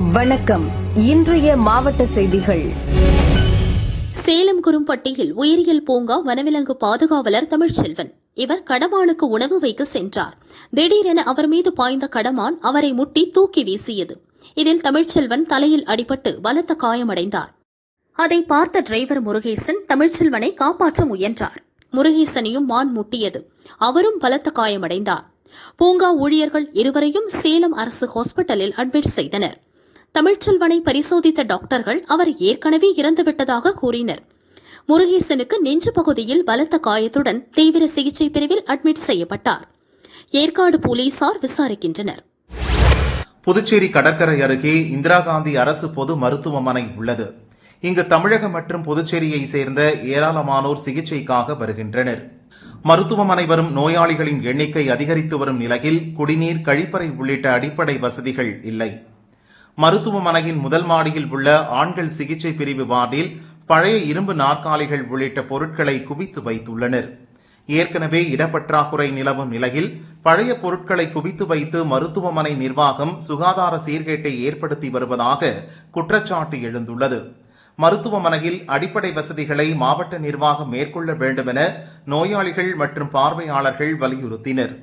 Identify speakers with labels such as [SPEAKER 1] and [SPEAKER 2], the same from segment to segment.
[SPEAKER 1] வணக்கம். இன்றைய மாவட்ட செய்திகள்.
[SPEAKER 2] சேலம் குரும்பட்டியில் உயிரியல் பூங்கா வனவிலங்கு பாதுகாவலர் தமிழ்ச்செல்வன். இவர் கடமானுக்கு உணவு வைக்க சென்றார். திடீரென அவர் மீது பாய்ந்த கடமான் அவரை முட்டி தூக்கி வீசியது. இதில் தமிழ்ச்செல்வன் தலையில் அடிபட்டு பலத்த காயமடைந்தார். அதை பார்த்த டிரைவர் முருகேசன் தமிழ்ச்செல்வனை காப்பாற்ற முயன்றார். முருகேசனையும் மான் முட்டியது. அவரும் பலத்த காயமடைந்தார். பூங்கா ஊழியர்கள் இருவரையும் சேலம் அரசு ஹாஸ்பிட்டலில் அட்மிட் செய்தனர். தமிழ்ச்செல்வனை பரிசோதித்த டாக்டர்கள் அவர் ஏற்கனவே இறந்துவிட்டதாக கூறினர். முருகேசனுக்கு நெஞ்சு பகுதியில் பலத்த காயத்துடன் தீவிர சிகிச்சை பிரிவில் அட்மிட் செய்யப்பட்டார். ஏற்காடு போலீசார் விசாரிக்கின்றனர்.
[SPEAKER 3] புதுச்சேரி கடற்கரை அருகே இந்திரா காந்தி அரசு பொது மருத்துவமனை உள்ளது. இங்கு தமிழகம் மற்றும் புதுச்சேரியை சேர்ந்த ஏராளமானோர் சிகிச்சைக்காக வருகின்றனர். மருத்துவமனை வரும் நோயாளிகளின் எண்ணிக்கை அதிகரித்து வரும் நிலையில் குடிநீர் கழிப்பறை உள்ளிட்ட அடிப்படை வசதிகள் இல்லை. மருத்துவமனையின் முதல் மாடியில் உள்ள ஆண்கள் சிகிச்சை பிரிவு வார்டில் பழைய இரும்பு நாற்காலிகள் உள்ளிட்ட பொருட்களை குவித்து வைத்துள்ளனர். ஏற்கனவே இடப்பற்றாக்குறை நிலவும் நிலையில் பழைய பொருட்களை குவித்து வைத்து மருத்துவமனை நிர்வாகம் சுகாதார சீர்கேட்டை ஏற்படுத்தி வருவதாக குற்றச்சாட்டு எழுந்துள்ளது. மருத்துவமனையில் அடிப்படை வசதிகளை மாவட்ட நிர்வாகம் மேற்கொள்ள வேண்டும் என நோயாளிகள் மற்றும் பார்வையாளர்கள் வலியுறுத்தினர்.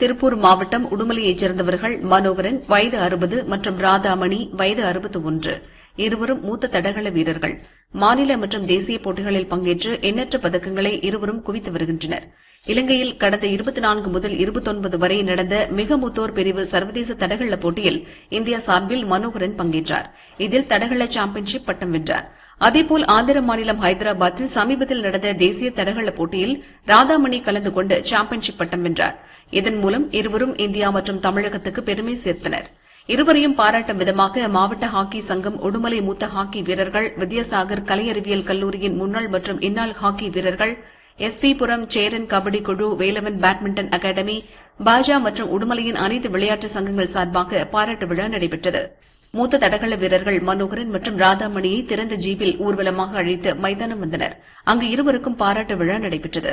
[SPEAKER 4] திருப்பூர் மாவட்டம் உடுமலையைச் சேர்ந்தவர்கள் மனோகரன் வயது அறுபது மற்றும் ராதாமணி வயது அறுபத்து ஒன்று இருவரும் மூத்த தடகள வீரர்கள். மாநில மற்றும் தேசிய போட்டிகளில் பங்கேற்று எண்ணற்ற பதக்கங்களை இருவரும் குவித்து வருகின்றனர். இலங்கையில் கடந்த இருபத்தி நான்கு முதல் இருபத்தொன்பது வரை நடந்த மிக மூத்தோர் பிரிவு சர்வதேச தடகள போட்டியில் இந்தியா சார்பில் மனோகரன் பங்கேற்றார். இதில் தடகள சாம்பியன்ஷிப் பட்டம் வென்றார். அதேபோல் ஆந்திர மாநிலம் ஹைதராபாத்தில் சமீபத்தில் நடந்த தேசிய தடகள போட்டியில் ராதாமணி கலந்து கொண்டு சாம்பியன்ஷிப் பட்டம் வென்றார். இதன் மூலம் இருவரும் இந்தியா மற்றும் தமிழகத்துக்கு பெருமை சேர்த்தனர். இருவரையும் பாராட்டும் விதமாக மாவட்ட ஹாக்கி சங்கம் உடுமலை மூத்த ஹாக்கி வீரர்கள் வித்யாசாகர் கலை அறிவியல் கல்லூரியின் முன்னாள் மற்றும் இன்னாள் ஹாக்கி வீரர்கள் எஸ் வி புரம் சேரன் கபடி குழு வேலவன் பேட்மிண்டன் அகாடமி பாஜா மற்றும் உடுமலையின் அனைத்து விளையாட்டு சங்கங்கள் சார்பாக பாராட்டு விழா நடைபெற்றது. மூத்த தடகள வீரர்கள் மனோகரன் மற்றும் ராதாமணியை திறந்த ஜீப்பில் ஊர்வலமாக அழைத்து மைதானம் வந்தனர். அங்கு இருவருக்கும் பாராட்டு விழா நடைபெற்றது.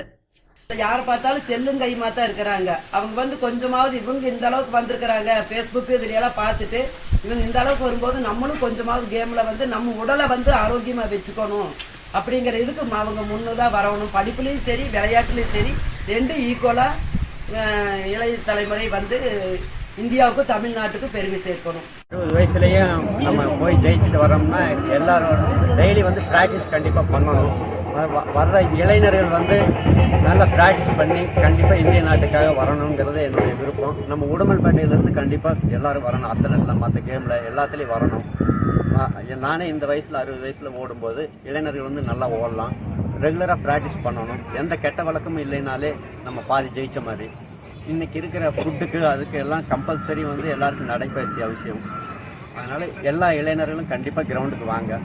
[SPEAKER 5] யார பார்த்தாலும் செல்லும் கையுமா தான் இருக்கிறாங்க. அவங்க வந்து கொஞ்சமாவது இவங்க இந்த அளவுக்கு வந்திருக்கிறாங்க. பேஸ்புக் இதுலையெல்லாம் பார்த்துட்டு இவங்க இந்த அளவுக்கு வரும்போது நம்மளும் கொஞ்சமாவது கேம்ல வந்து நம்ம உடலை வந்து ஆரோக்கியமா வச்சுக்கணும். அப்படிங்கிற இதுக்கு அவங்க முன்னுதான் வரணும். படிப்புலையும் சரி விளையாட்டுலையும் சரி ரெண்டும் ஈக்குவலா இளைய தலைமுறை வந்து இந்தியாவுக்கும் தமிழ்நாட்டுக்கும் பெருமை சேர்க்கணும்.
[SPEAKER 6] இருபது வயசுலயும் நம்ம போய் ஜெயிச்சுட்டு வரோம்னா எல்லாரும் டெய்லி வந்து ப்ராக்டிஸ் கண்டிப்பாக பண்ணணும். வர்ற இளைஞர்கள் வந்து நல்லா ப்ராக்டிஸ் பண்ணி கண்டிப்பாக இந்திய நாட்டுக்காக வரணுங்கிறது என்னுடைய விருப்பம். நம்ம உடுமல்பேட்டையிலேருந்து கண்டிப்பாக எல்லாரும் வரணும். அத்தனை மற்ற கேமில் எல்லாத்துலேயும் வரணும். நானே இந்த வயசில் அறுபது வயசில் ஓடும்போது இளைஞர்கள் வந்து நல்லா ஓடலாம். ரெகுலராக ப்ராக்டிஸ் பண்ணணும். எந்த கெட்ட வழக்கமும் இல்லைனாலே நம்ம பாதி ஜெயித்த மாதிரி. இன்றைக்கி இருக்கிற ஃபுட்டுக்கு அதுக்கு எல்லாம் கம்பல்சரி வந்து எல்லாருக்கும் நடைபயிற்சி அவசியம். அதனால எல்லா இளைஞர்களும் கண்டிப்பாக கிரவுண்டுக்கு வாங்க.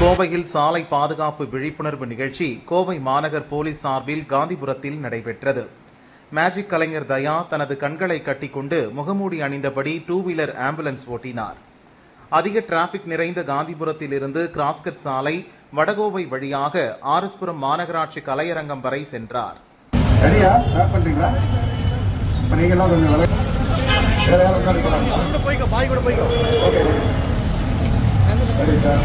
[SPEAKER 3] கோவையில் சாலை பாதுகாப்பு விழிப்புணர்வு நிகழ்ச்சி கோவை மாநகர் போலீஸ் சார்பில் காந்திபுரத்தில் நடைபெற்றது. மேஜிக் கலைஞர் தயா தனது கண்களை கட்டிக்கொண்டு முகமூடி அணிந்தபடி டூ வீலர் ஆம்புலன்ஸ் ஓட்டினார். அதிக டிராபிக் நிறைந்த காந்திபுரத்தில் இருந்து கிராஸ்கட் சாலை வடகோவை வழியாக ஆர்எஸ்புரம் மாநகராட்சி கலையரங்கம் வரை சென்றார்.
[SPEAKER 7] வேற யாரும் உட்காந்து போய்க்கோ பாய் கூட போய்க்கோ ஓகே சார்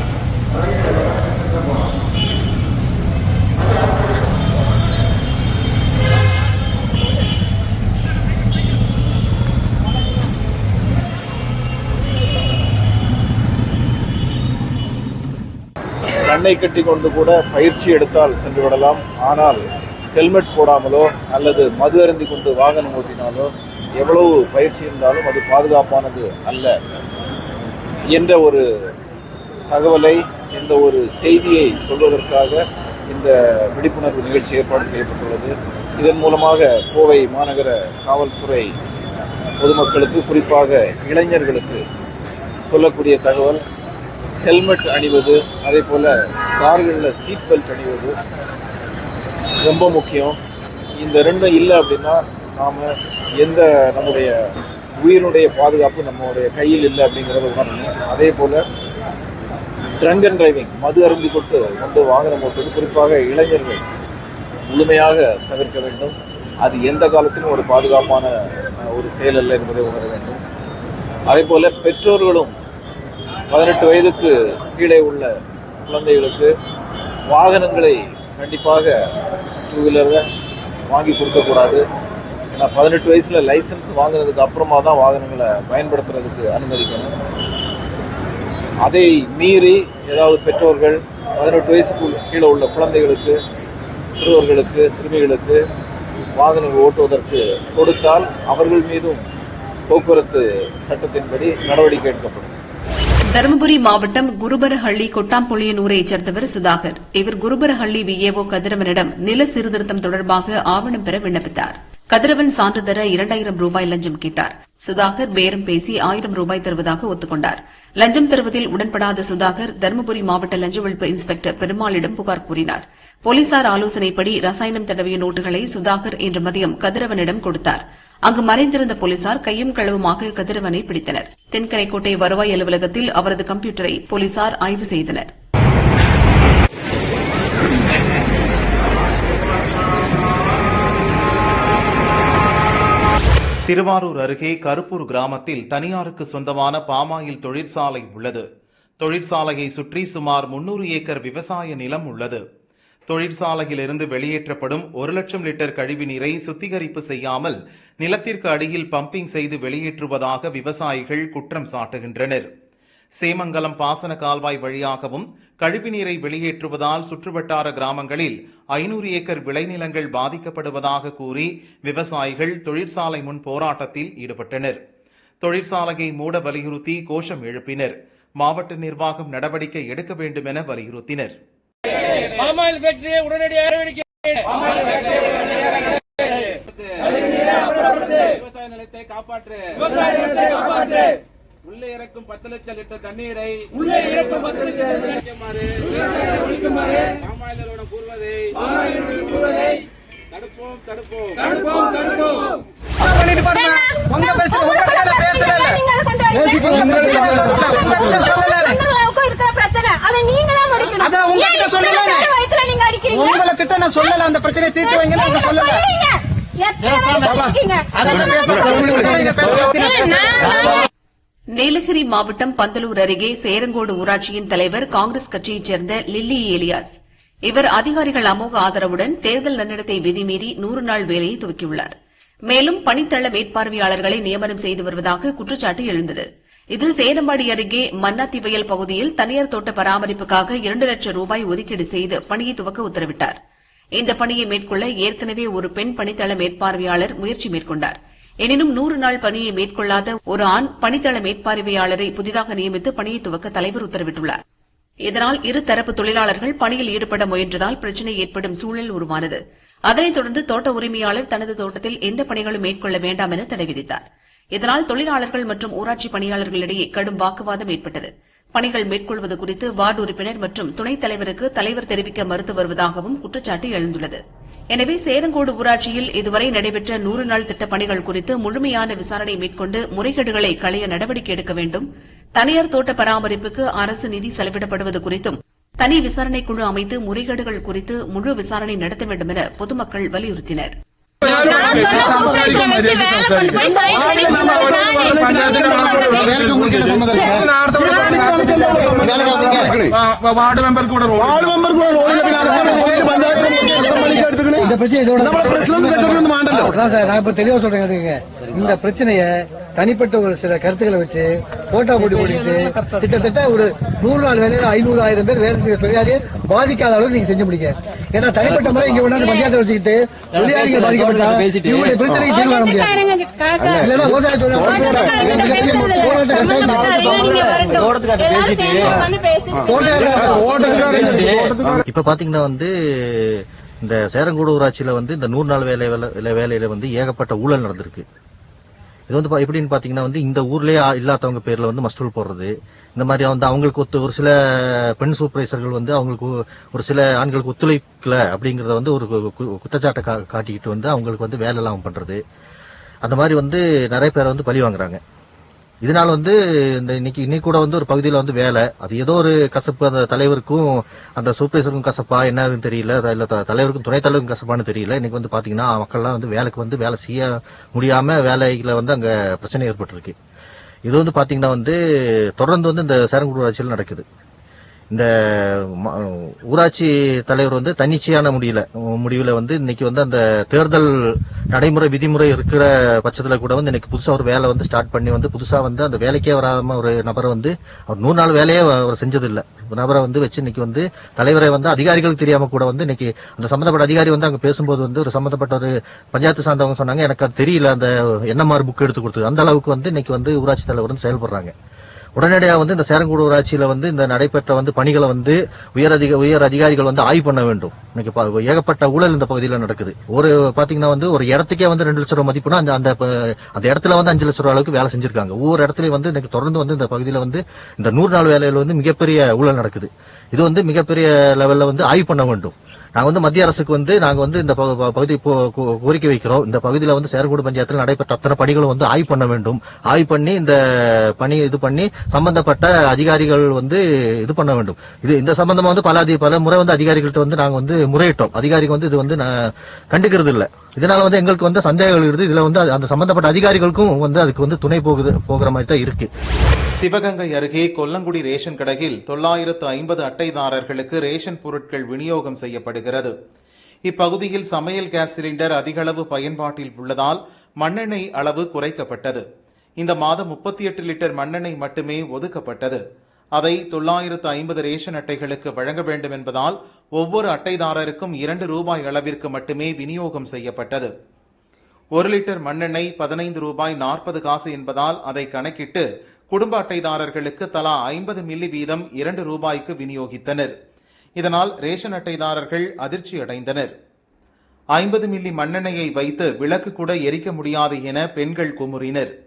[SPEAKER 8] கண்ணை கட்டி கொண்டு கூட பயிற்சி எடுத்தால் சென்று விடலாம். ஆனால் ஹெல்மெட் போடாமலோ அல்லது மது அருந்தி கொண்டு வாகனம் ஓட்டினாலோ எவ்வளவு பயிற்சி இருந்தாலும் அது பாதுகாப்பானது அல்ல என்ற ஒரு தகவலை எந்த ஒரு செய்தியை சொல்வதற்காக இந்த விழிப்புணர்வு நிகழ்ச்சி ஏற்பாடு செய்யப்பட்டுள்ளது. இதன் மூலமாக கோவை மாநகர காவல்துறை பொதுமக்களுக்கு குறிப்பாக இளைஞர்களுக்கு சொல்லக்கூடிய தகவல் ஹெல்மெட் அணிவது அதே போல் கார்களில் சீட் பெல்ட் அணிவது ரொம்ப முக்கியம். இந்த ரெண்டும் இல்லை அப்படின்னா நாம் எந்த நம்முடைய உயிரினுடைய பாதுகாப்பு நம்மளுடைய கையில் இல்லை அப்படிங்கிறத உணரணும். அதே போல் ட்ரங்க் அண்ட் டிரைவிங் மது அருந்தி கொண்டு கொண்டு வாகனம் ஓட்டுவது குறிப்பாக இளைஞர்கள் முழுமையாக தவிர்க்க வேண்டும். அது எந்த காலத்திலும் ஒரு பாதுகாப்பான ஒரு செயல் அல்ல என்பதை உணர வேண்டும். அதே போல் பெற்றோர்களும் பதினெட்டு வயதுக்கு கீழே உள்ள குழந்தைகளுக்கு வாகனங்களை கண்டிப்பாக டூ வீலரை வாங்கி கொடுக்கக்கூடாது. ஏன்னா பதினெட்டு வயசுல லைசன்ஸ் வாங்குனதுக்கு அப்புறமா தான் வாகனங்களை பயன்படுத்துறதுக்கு அனுமதிக்கணும். அதை மீறி ஏதாவது பெற்றோர்கள் பதினெட்டு வயசுக்கு கீழே உள்ள குழந்தைகளுக்கு சிறுவர்களுக்கு சிறுமிகளுக்கு வாகனங்கள் ஓட்டுவதற்கு கொடுத்தால் அவர்கள் மீதும் போக்குவரத்து சட்டத்தின்படி நடவடிக்கை எடுக்கப்படும்.
[SPEAKER 4] தருமபுரி மாவட்டம் குருபரஹள்ளி கொட்டாம்புளியனூரைச் சேர்ந்தவர் சுதாகர். இவர் குருபரஹள்ளி விஏஓ கதிரவனிடம் நில சீர்திருத்தம் தொடர்பாக ஆவணம் பெற விண்ணப்பித்தார். கதிரவன் சான்று தர இரண்டாயிரம் ரூபாய் லஞ்சம் கேட்டார். சுதாகர் பேரம் பேசி ஆயிரம் ரூபாய் தருவதாக ஒத்துக்கொண்டார். லஞ்சம் தருவதில் உடன்படாத சுதாகர் தருமபுரி மாவட்ட லஞ்ச ஒழிப்பு இன்ஸ்பெக்டர் பெருமாளிடம் புகார் கூறினார். போலீசார் ஆலோசனைப்படி ரசாயனம் தடவிய நோட்டுகளை சுதாகர் இன்று மதியம் கதிரவனிடம் கொடுத்தார். அங்கு மறைந்திருந்த போலீசார் கையும் களவுமாக கதிரவனை பிடித்தனர். தென்கரைக்கோட்டை வருவாய் அலுவலகத்தில் அவரது கம்ப்யூட்டரை போலீசார் ஆய்வு செய்தனர்.
[SPEAKER 3] திருவாரூர் அருகே கருப்பூர் கிராமத்தில் தனியாருக்கு சொந்தமான பாமாயில் தொழிற்சாலை உள்ளது. தொழிற்சாலையை சுற்றி சுமார் முன்னூறு ஏக்கர் விவசாய நிலம் உள்ளது. தொழிற்சாலையிலிருந்து வெளியேற்றப்படும் ஒரு லட்சம் லிட்டர் கழிவு நீரை சுத்திகரிப்பு செய்யாமல் நிலத்திற்கு அடியில் பம்பிங் செய்து வெளியேற்றுவதாக விவசாயிகள் குற்றம் சாட்டுகின்றனர். சேமங்கலம் பாசன கால்வாய் வழியாகவும் கழிவுநீரை வெளியேற்றுவதால் சுற்றுவட்டார கிராமங்களில் ஐநூறு ஏக்கர் விளைநிலங்கள் பாதிக்கப்படுவதாக கூறி விவசாயிகள் தொழிற்சாலை முன் போராட்டத்தில் ஈடுபட்டனர். தொழிற்சாலையை மூட வலியுறுத்தி கோஷம் எழுப்பினர். மாவட்ட நிர்வாகம் நடவடிக்கை எடுக்க வேண்டும் என வலியுறுத்தினர்.
[SPEAKER 9] பாமாயில் ஃபேக்டரியை உடனடியாக நடவடிக்கை
[SPEAKER 10] விவசாய நிலத்தை காப்பாற்று.
[SPEAKER 9] விவசாய நிலத்தை காப்பாற்று.
[SPEAKER 10] உள்ளே இறக்கும் பத்து லட்சம் லிட்டர் தண்ணீரை
[SPEAKER 9] உள்ளே இறக்கும் பத்து லட்சம் லிட்டர்
[SPEAKER 10] ஒழிக்குமாறு
[SPEAKER 9] ஒழிக்குமாறு
[SPEAKER 10] பாமாயில் நிறுவனம் கூறுவதை
[SPEAKER 9] கூறுவதை
[SPEAKER 10] தடுப்போம் தடுப்போம்.
[SPEAKER 9] தடுப்போம் தடுப்போம்.
[SPEAKER 7] உங்க பேசுற உங்க உங்ககிட்ட சொல்லல. உங்களை கிட்ட நான் சொல்லல. அந்த பிரச்சனையை தீர்த்து வைங்க நான் சொல்லல
[SPEAKER 4] நீலகிரி மாவட்டம் பந்தலூர் அருகே சேரங்கோடு ஊராட்சியின் தலைவர் காங்கிரஸ் கட்சியைச் சேர்ந்த லில்லி ஏலியாஸ். இவர் அதிகாரிகள் அமோக ஆதரவுடன் தேர்தல் நன்னடத்தை விதிமீறி நூறு நாள் வேலையை துவக்கியுள்ளார். மேலும் பணித்தள மேற்பார்வையாளர்களை நியமனம் செய்து வருவதாக குற்றச்சாட்டு எழுந்தது. இதில் சேரம்பாடி அருகே மன்னாத்திவயல் பகுதியில் தனியார் தோட்ட பராமரிப்புக்காக இரண்டு லட்சம் ரூபாய் ஒதுக்கீடு செய்து பணியை துவக்க உத்தரவிட்டார். இந்த பணியை மேற்கொள்ள ஏற்கனவே ஒரு பெண் பணித்தள மேற்பார்வையாளர் முயற்சி மேற்கொண்டார். எனினும் நூறு நாள் பணியை மேற்கொள்ளாத ஒரு ஆண் பணித்தள மேற்பார்வையாளரை புதிதாக நியமித்து பணியை துவக்க தலைவர் உத்தரவிட்டுள்ளார். இதனால் இரு தரப்பு தொழிலாளர்கள் பணியில் ஈடுபட முயன்றதால் பிரச்சினை ஏற்படும் சூழல் உருவானது. அதனைத் தொடர்ந்து தோட்ட உரிமையாளர் தனது தோட்டத்தில் எந்த பணிகளும் மேற்கொள்ள வேண்டாம் என தடை விதித்தார். இதனால் தொழிலாளர்கள் மற்றும் ஊராட்சி பணியாளர்களிடையே கடும் வாக்குவாதம் ஏற்பட்டது. பணிகள் மேற்கொள்வது குறித்து வார்டு உறுப்பினர் மற்றும் துணைத் தலைவருக்கு தலைவர் தெரிவிக்க மறுத்து வருவதாகவும் குற்றச்சாட்டு எழுந்துள்ளது. எனவே சேரங்கோடு ஊராட்சியில் இதுவரை நடைபெற்ற நூறு நாள் திட்டப் பணிகள் குறித்து முழுமையான விசாரணை மேற்கொண்டு முறைகேடுகளை களைய நடவடிக்கை எடுக்க வேண்டும். தனியார் தோட்ட பராமரிப்புக்கு அரசு நிதி செலவிடப்படுவது குறித்தும் தனி விசாரணை குழு அமைத்து முறைகேடுகள் குறித்து முழு விசாரணை நடத்த வேண்டும் என பொதுமக்கள் வலியுறுத்தினர்
[SPEAKER 9] வார்டு மெம்பர் கூட
[SPEAKER 7] இந்த பிரச்சனை இதோட அதான் சார் நான் இப்ப தெளிவா சொல்றேன். இந்த பிரச்சனைய தனிப்பட்ட ஒரு சில கருத்துக்களை வச்சு போட்டா போட்டி போட்டுட்டு கிட்டத்தட்ட ஒரு நூறு நாள் வேலையில ஐநூறு ஆயிரம் பேர் வேலை செய்யற தொழிலாளியை பாதிக்காத அளவுக்கு நீங்க செஞ்சு முடிங்க. ஏன்னா தனிப்பட்ட முறை இங்க கொண்டாந்து பஞ்சாயத்தை வச்சுக்கிட்டு தொழிலாளிகள் பாதிக்கப்பட்டா இவங்களுடைய பிரச்சனைக்கு தீர்வு முடியாது. இல்லைன்னா
[SPEAKER 11] இப்ப பாத்தீங்கன்னா வந்து இந்த சேரங்கூடு ஊராட்சியில வந்து இந்த நூறு நாள் வேலை வேலை வேலையில வந்து ஏகப்பட்ட ஊழல் நடந்திருக்கு. இது வந்து எப்படின்னு பாத்தீங்கன்னா வந்து இந்த ஊர்லயே இல்லாதவங்க பேர்ல வந்து மஸ்டூல் போடுறது. இந்த மாதிரி வந்து அவங்களுக்கு ஒத்து ஒரு சில பெண் சூப்பர்வைசர்கள் வந்து அவங்களுக்கு ஒரு சில ஆண்களுக்கு ஒத்துழைக்கல அப்படிங்கறத வந்து ஒரு கு- கு- குற்றச்சாட்டை கா- காட்டிக்கிட்டு வந்து அவங்களுக்கு வந்து வேலை இல்லாமல் பண்றது. அந்த மாதிரி வந்து நிறைய பேரை வந்து பழி வாங்குறாங்க. இதனால வந்து இந்த இன்னைக்கு இன்னைக்கு கூட வந்து ஒரு பகுதியில் வந்து வேலை. அது ஏதோ ஒரு கசப்பு அந்த தலைவருக்கும் அந்த சூப்பர்வைசருக்கும் கசப்பா என்னதுன்னு தெரியல. இல்ல த- தலைவருக்கும் துணைத் தலைவருக்கும் கசப்பான்னு தெரியல. இன்னைக்கு வந்து பாத்தீங்கன்னா மக்கள்லாம் வந்து வேலைக்கு வந்து வேலை செய்ய முடியாம வேலைகளை வந்து அங்க பிரச்சனை ஏற்பட்டிருக்கு. இது வந்து பாத்தீங்கன்னா வந்து தொடர்ந்து வந்து இந்த சேரங்குடி ஆட்சியில் நடக்குது. இந்த ஊராட்சி தலைவர் வந்து தன்னிச்சையான முடியல. முடிவில் வந்து இன்னைக்கு வந்து அந்த தேர்தல் நடைமுறை விதிமுறை இருக்கிற பட்சத்தில் கூட வந்து இன்னைக்கு புதுசாக ஒரு வேலை வந்து ஸ்டார்ட் பண்ணி வந்து புதுசாக வந்து அந்த வேலைக்கே வராமல் ஒரு நபரை வந்து அவர் நூறு நாள் வேலையே அவர் செஞ்சதில்லை. நபரை வந்து வச்சு இன்னைக்கு வந்து தலைவரை வந்து அதிகாரிகளுக்கு தெரியாம கூட வந்து இன்னைக்கு அந்த சம்மந்தப்பட்ட அதிகாரி வந்து அங்கே பேசும்போது வந்து ஒரு சம்மந்தப்பட்ட ஒரு பஞ்சாயத்து சார்ந்தவங்க சொன்னாங்க எனக்கு அது தெரியல அந்த என்எம்ஆர் புக் எடுத்து கொடுத்தது. அந்த அளவுக்கு வந்து இன்னைக்கு வந்து ஊராட்சி தலைவர் வந்து செயல்படுறாங்க. உடனடியாக வந்து இந்த சேரங்குடி ஊராட்சியில வந்து இந்த நடைபெற்ற வந்து பணிகளை வந்து உயர் அதிக உயர் அதிகாரிகள் வந்து ஆய்வு பண்ண வேண்டும். இன்னைக்கு ஏகப்பட்ட ஊழல் இந்த பகுதியில் நடக்குது. ஒரு பாத்தீங்கன்னா வந்து ஒரு இடத்துக்கே வந்து ரெண்டு லட்சம் ரூபாய் மதிப்புனா அந்த அந்த அந்த இடத்துல வந்து அஞ்சு லட்சம் ரூபாய் அளவுக்கு வேலை செஞ்சிருக்காங்க. ஒவ்வொரு இடத்துலயும் வந்து இன்னைக்கு தொடர்ந்து வந்து இந்த பகுதியில் வந்து இந்த நூறு நாள் வேலையில வந்து மிகப்பெரிய ஊழல் நடக்குது. இது வந்து மிகப்பெரிய லெவல்ல வந்து ஆய்வு பண்ண வேண்டும். நாங்க வந்து மத்திய அரசுக்கு வந்து நாங்க வந்து இந்த பகு- பகுதி கோரிக்கை வைக்கிறோம். இந்த பகுதியில வந்து சேரக்கூடு பஞ்சாயத்தில் நடைபெற்ற அத்தனை பணிகளும் வந்து ஆய்வு பண்ண வேண்டும். ஆய்வு பண்ணி இந்த பணி இது பண்ணி சம்பந்தப்பட்ட அதிகாரிகள் வந்து இது பண்ண வேண்டும். இது இந்த சம்பந்தமா வந்து பல பல முறை வந்து அதிகாரிகள்ட்ட வந்து நாங்க வந்து முறையிட்டோம். அதிகாரிகள் வந்து இது வந்து கண்டுக்கிறது இல்லை இதனால வந்து எங்களுக்கு வந்து சந்தேகங்கள் இருக்குது இதுல வந்து அந்த சம்பந்தப்பட்ட அதிகாரிகளுக்கும் வந்து அதுக்கு வந்து துணை போகுது போகிற மாதிரி தான் இருக்கு.
[SPEAKER 3] சிவகங்கை அருகே கொல்லங்குடி ரேஷன் கடையில் தொள்ளாயிரத்து ஐம்பது அட்டைதாரர்களுக்கு ரேஷன் பொருட்கள் விநியோகம் செய்யப்படுகிறது. இப்பகுதியில் சமையல் கேஸ் சிலிண்டர் அதிகளவு பயன்பாட்டில் உள்ளதால் மண்ணெண்ணெய் அளவு குறைக்கப்பட்டது. இந்த மாதம் முப்பத்தி எட்டு லிட்டர் மண்ணெண்ணெய் மட்டுமே ஒதுக்கப்பட்டது. அதை தொள்ளாயிரத்து ஐம்பது ரேஷன் அட்டைகளுக்கு வழங்க வேண்டும் என்பதால் ஒவ்வொரு அட்டைதாரருக்கும் இரண்டு ரூபாய் அளவிற்கு மட்டுமே விநியோகம் செய்யப்பட்டது. ஒரு லிட்டர் மண்ணெண்ணெய் பதினைந்து ரூபாய் நாற்பது காசு என்பதால் அதை கணக்கிட்டு குடும்ப அட்டைதாரர்களுக்கு தலா ஐம்பது மில்லி வீதம் இரண்டு ரூபாய்க்கு விநியோகித்தனர். இதனால் ரேஷன் அட்டைதாரர்கள் அதிர்ச்சி அடைந்தனர். ஐம்பது மில்லி மண்ணெண்ணெயை வைத்து விளக்கு கூட எரிக்க முடியாது என பெண்கள் குமுறினர்.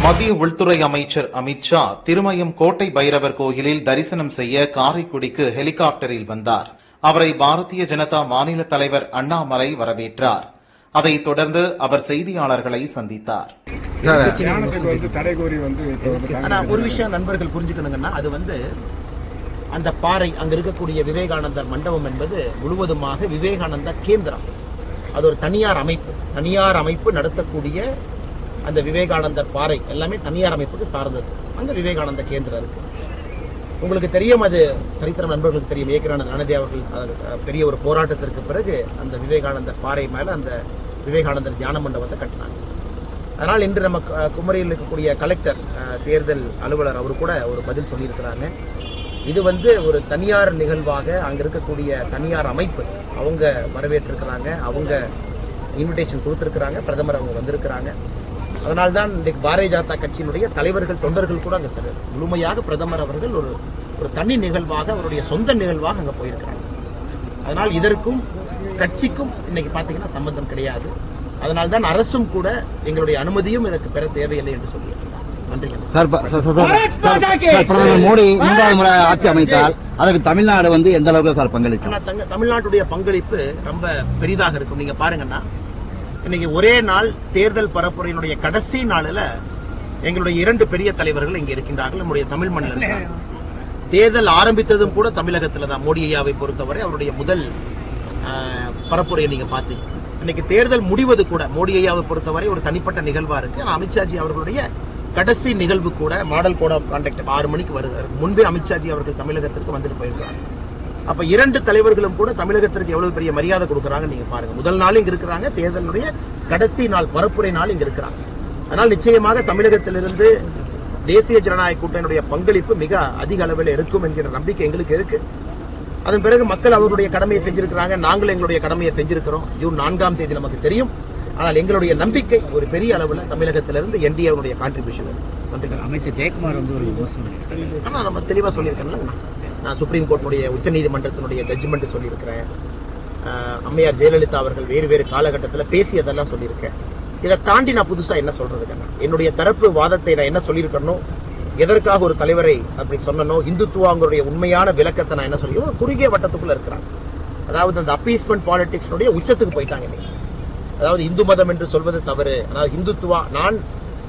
[SPEAKER 3] மத்திய உள்துறை அமைச்சர் அமித்ஷா திருமயம் கோட்டை பைரவர் கோயிலில் தரிசனம் செய்ய காரைக்குடிக்கு ஹெலிகாப்டரில் வந்தார். அவரை பாரதிய ஜனதா மாநில தலைவர் அண்ணாமலை வரவேற்றார். அதைத் தொடர்ந்து அவர் செய்தியாளர்களை சந்தித்தார்.
[SPEAKER 12] ஒரு விஷயம் நண்பர்கள் புரிஞ்சுக்கணுங்கன்னா அது வந்து அந்த பாறை அங்க இருக்கக்கூடிய விவேகானந்தர் மண்டபம் என்பது முழுவதுமாக விவேகானந்தா கேந்திரம். அது ஒரு தனியார் அமைப்பு. தனியார் அமைப்பு நடத்தக்கூடிய அந்த விவேகானந்தர் பாறை எல்லாமே தனியார் அமைப்புக்கு சார்ந்தது. அங்கே விவேகானந்த கேந்திரம் இருக்கு. உங்களுக்கு தெரியும் அது சரித்திரம் நண்பர்களுக்கு தெரியும். ஏக்கரானந்த ரணதே அவர்கள் பெரிய ஒரு போராட்டத்திற்கு பிறகு அந்த விவேகானந்தர் பாறை மேல அந்த விவேகானந்தர் தியான மண்டபத்தை கட்டினாங்க. அதனால் இன்று நம்ம குமரியில் இருக்கக்கூடிய கலெக்டர் தேர்தல் அலுவலர் அவர் கூட ஒரு பதில் சொல்லியிருக்கிறாங்க. இது வந்து ஒரு தனியார் நிகழ்வாக அங்க இருக்கக்கூடிய தனியார் அமைப்பு அவங்க வரவேற்றிருக்கிறாங்க. அவங்க இன்விடேஷன் கொடுத்துருக்குறாங்க. பிரதமர் அவங்க வந்திருக்கிறாங்க. அதனால்தான் இன்றைக்கு பாரதிய ஜனதா கட்சியினுடைய தலைவர்கள் தொண்டர்கள் கூட அங்க செல்ல முழுமையாக பிரதமர் அவர்கள் ஒரு ஒரு தனி நிகழ்வாக அவருடைய சொந்த நிகழ்வாக அங்க போயிருக்கிறாங்க. அதனால் இதற்கும் கட்சிக்கும் இன்னைக்கு பாத்தீங்கன்னா சம்பந்தம் கிடையாது. அதனால்தான் அரசும் கூட எங்களுடைய அனுமதியும் இதற்கு பெற தேவையில்லை என்று சொல்லியிருக்கிறார். நன்றி
[SPEAKER 13] சார் பிரதமர் மோடி மூன்றாவது முறை ஆட்சி அமைத்தால் அதற்கு தமிழ்நாடு வந்து எந்த அளவுக்கு சார் பங்களிக்கும்?
[SPEAKER 12] தமிழ்நாட்டுடைய பங்களிப்பு ரொம்ப பெரிதாக இருக்கும். நீங்க பாருங்கன்னா இன்னைக்கு ஒரே நாள் தேர்தல் பரப்புரையினுடைய கடைசி நாளில் எங்களுடைய இரண்டு பெரிய தலைவர்கள் இங்க இருக்கின்றார்கள். நம்முடைய தமிழ் மண்ணில் தேர்தல் ஆரம்பித்ததும் கூட தமிழகத்தில் தான். மோடி ஐயாவை பொறுத்தவரை அவருடைய முதல் ஆஹ், பரப்புரையை நீங்க பார்த்தீங்க இன்னைக்கு தேர்தல் முடிவது கூட மோடி ஐயாவை பொறுத்தவரை ஒரு தனிப்பட்ட நிகழ்வா இருக்கு. ஆனா அமித்ஷாஜி அவர்களுடைய கடைசி நிகழ்வு கூட மாடல் கோட் ஆஃப் கான்டாக்ட் ஆறு மணிக்கு வருகிறார் முன்பே அமித்ஷாஜி அவர்கள் தமிழகத்திற்கு வந்துட்டு போயிருக்கிறார். அப்ப இரண்டு தலைவர்களும் கூட தமிழகத்திற்கு எவ்வளவு பெரிய மரியாதை கொடுக்கறாங்க நீங்க பாருங்க. முதல் நாள் இங்க இருக்கிறாங்க தேர்தலுடைய கடைசி நாள் பரப்புரை நாள் இங்க இருக்கிறாங்க. அதனால் நிச்சயமாக தமிழகத்திலிருந்து தேசிய ஜனநாயக கூட்டணியுடைய பங்களிப்பு மிக அதிக அளவில் இருக்கும் என்கிற நம்பிக்கை எங்களுக்கு இருக்கு. அதன் பிறகு மக்கள் அவருடைய கடமையை செஞ்சிருக்கிறாங்க நாங்களும் எங்களுடைய கடமையை செஞ்சிருக்கிறோம். ஜூன் நான்காம் தேதி நமக்கு தெரியும். ஆனால் எங்களுடைய நம்பிக்கை ஒரு பெரிய அளவில் தமிழகத்திலிருந்து என்டிஏவுடைய கான்ட்ரிபியூஷன்
[SPEAKER 14] அமைச்சர் ஜெயக்குமார் வந்து ஒரு விமர்சனம்
[SPEAKER 12] ஆனா நம்ம தெளிவா சொல்லியிருக்கேன்ல. நான் சுப்ரீம் கோர்ட்டினுடைய உச்சநீதிமன்றத்தினுடைய ஜட்ஜ்மெண்ட் சொல்லியிருக்கிறேன். அம்மையார் ஜெயலலிதா அவர்கள் வேறு வேறு காலகட்டத்தில் பேசியதெல்லாம் சொல்லியிருக்கேன். இதை தாண்டி நான் புதுசா என்ன சொல்றதுக்கு என்னுடைய தரப்பு வாதத்தை நான் என்ன சொல்லியிருக்கணும்? எதற்காக ஒரு தலைவரை அப்படி சொன்னனோ? இந்துத்துவாங்களுடைய உண்மையான விளக்கத்தை நான் என்ன சொல்லி ஒரு குறுகிய வட்டத்துக்குள்ள இருக்கிறாங்க. அதாவது அந்த அப்பீஸ்மெண்ட் பாலிடிக்ஸ்னுடைய உச்சத்துக்கு போயிட்டாங்க இன்னைக்கு. அதாவது இந்து மதம் என்று சொல்வது தவறு. அதாவது இந்துத்துவா நான்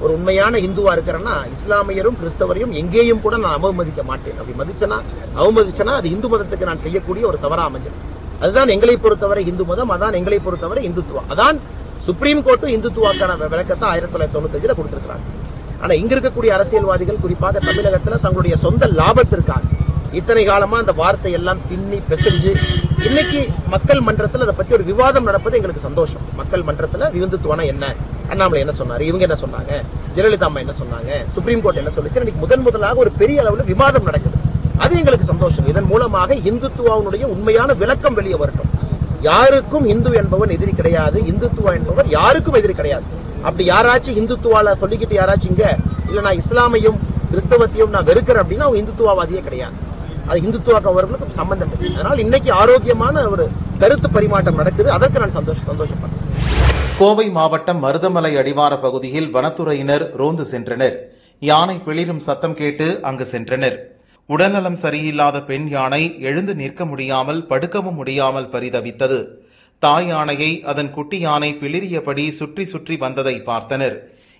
[SPEAKER 12] ஒரு உண்மையான இந்துவா இருக்கிறேன்னா இஸ்லாமியரும் கிறிஸ்தவரையும் எங்கேயும் கூட நான் அவமதிக்க மாட்டேன். அப்படி மதிச்சனா அவமதிச்சனா அது இந்து மதத்துக்கு நான் செய்யக்கூடிய ஒரு தவறா அமைஞ்சிடும். அதுதான் எங்களை பொறுத்தவரை இந்து மதம் அதான் எங்களை பொறுத்தவரை இந்துத்துவா. அதான் சுப்ரீம் கோர்ட்டும் இந்துத்துவாக்கான விளக்கத்தை ஆயிரத்தி தொள்ளாயிரத்தி தொண்ணூத்தஞ்சுல கொடுத்திருக்கிறாங்க. ஆனா இங்க இருக்கக்கூடிய அரசியல்வாதிகள் குறிப்பாக தமிழகத்துல தங்களுடைய சொந்த லாபத்திற்காக இத்தனை காலமா அந்த வார்த்தை எல்லாம் பின்னி பிசைஞ்சு இன்னைக்கு மக்கள் மன்றத்துல அதை பத்தி ஒரு விவாதம் நடப்பது எங்களுக்கு சந்தோஷம். மக்கள் மன்றத்துல விருந்துத்துவனா என்ன? அண்ணாமலை என்ன சொன்னாரு? இவங்க என்ன சொன்னாங்க? ஜெயலலிதா அம்மா என்ன சொன்னாங்க? சுப்ரீம் கோர்ட் என்ன சொல்லிச்சு? இன்னைக்கு முதன் முதலாக ஒரு பெரிய அளவுல விவாதம் நடக்குது. அது எங்களுக்கு சந்தோஷம். இதன் மூலமாக இந்துத்துவாவுடைய உண்மையான விளக்கம் வெளியே வரட்டும். யாருக்கும் இந்து என்பவன் எதிரி கிடையாது. இந்துத்துவா என்பவர் யாருக்கும் எதிரி கிடையாது. அப்படி யாராச்சும் இந்துத்துவால சொல்லிக்கிட்டு யாராச்சும் இங்க இல்ல நான் இஸ்லாமையும் கிறிஸ்தவத்தையும் நான் வெறுக்கிறேன் அப்படின்னா அவங்க இந்துத்துவவாதியே கிடையாது. அது இந்துத்துவ கவர்களுக்கும் சம்பந்தம் இல்லை. அதனால இன்னைக்கு ஆரோக்கியமான ஒரு கருத்து பரிமாற்றம் நடக்குது. அதற்கு நான் சந்தோஷம் சந்தோஷப்படுறேன்.
[SPEAKER 3] கோவை மாவட்டம் மருதமலை அடிவார பகுதியில் வனத்துறையினர் ரோந்து சென்றனர். யானை பிளிரும் சத்தம் கேட்டு அங்கு சென்றனர். உடல்நலம் சரியில்லாத பெண் யானை எழுந்து நிற்க முடியாமல் படுக்கவும் முடியாமல் பரிதவித்தது. தாய் யானையை அதன் குட்டி யானை பிளிரியபடி சுற்றி சுற்றி வந்ததை பார்த்தனர்.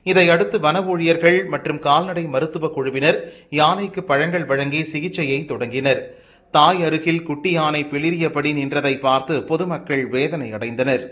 [SPEAKER 3] இதையடுத்து வன ஊழியர்கள் மற்றும் கால்நடை மருத்துவ குழுவினர் யானைக்கு பழங்கள் வழங்கி சிகிச்சையை தொடங்கினர். தாய் அருகில் குட்டி யானை பிளிரியபடி நின்றதை பார்த்து பொதுமக்கள் வேதனை அடைந்தனர்